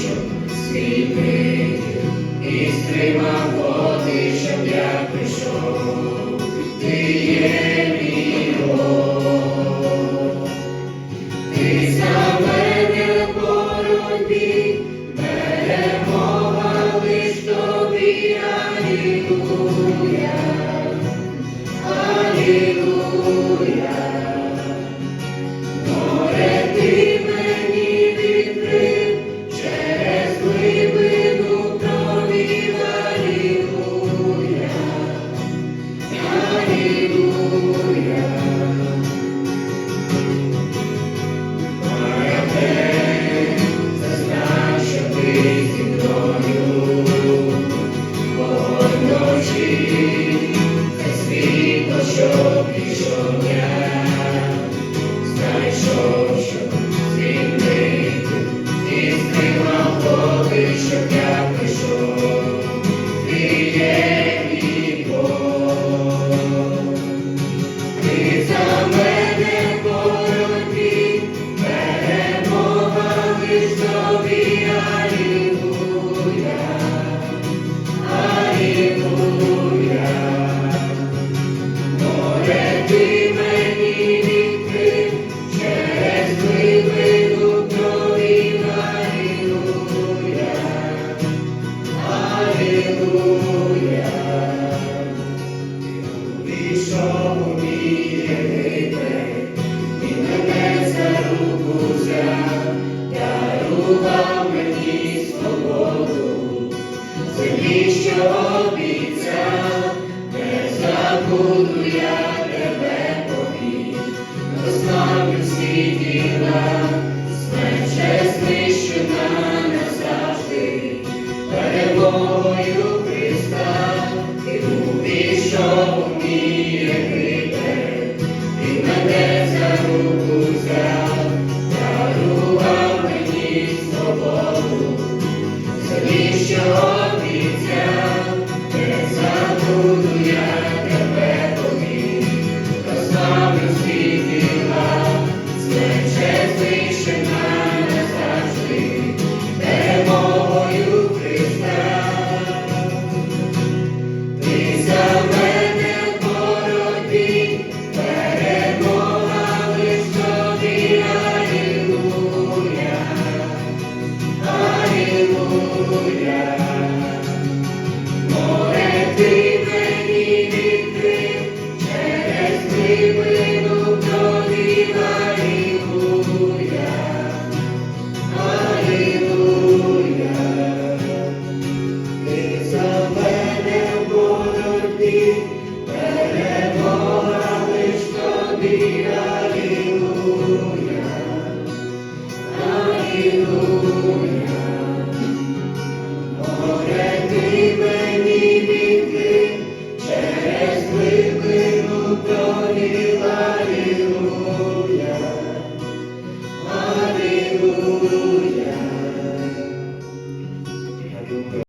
щоб світити і стримав води, щоб я прийшов, ти є мій ти за мене в. Christ be Hallelujah. you.